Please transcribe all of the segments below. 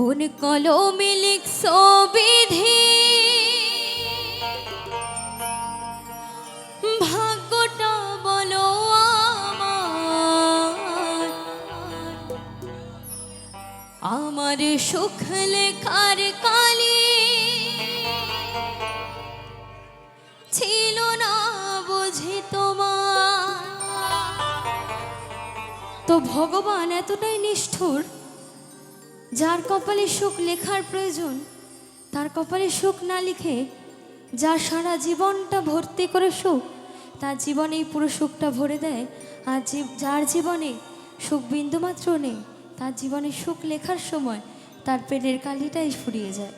কোন কলমে লিখছো বিধি? ভাগ্যটা বলো আমার। আমার সুখ লেখার কালি ছিল না বুঝি তোমার। তো ভগবান এতটাই নিষ্ঠুর যার কপালে সুখ লেখার প্রয়োজন, তার কপালে সুখ না লিখে যার সারা জীবনটা ভর্তি করে সুখ, তার জীবনে এই পুরো সুখটা ভরে দেয়। আর যার জীবনে সুখ বিন্দুমাত্র নেই, তার জীবনে সুখ লেখার সময় তার পেটের কালিটাই ফুরিয়ে যায়।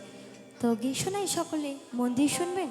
তো গিয়ে শোনাই সকলে, মন দিয়ে শুনবেন?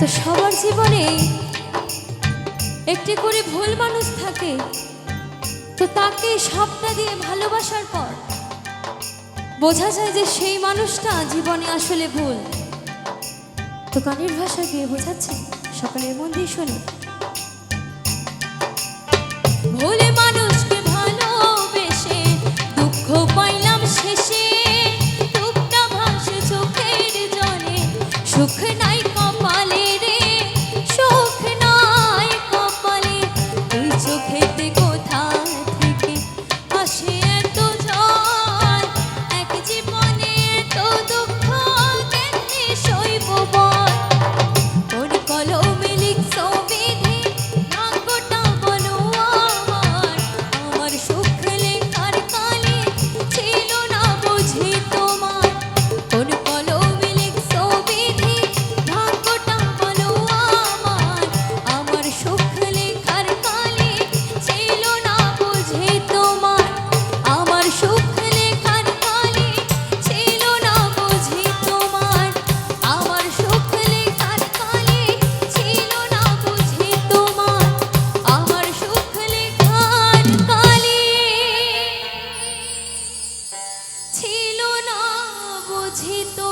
তো সবার জীবনে একটি করে ভুল মানুষ থাকে, তো তাকে সবটা দিয়ে ভালোবাসার পর বোঝা যায় যে সেই মানুষটা জীবনে আসলে ভুল। তো গানের ভাষা গিয়ে বোঝাচ্ছে? সকালের মন দিয়ে শুনি Kahit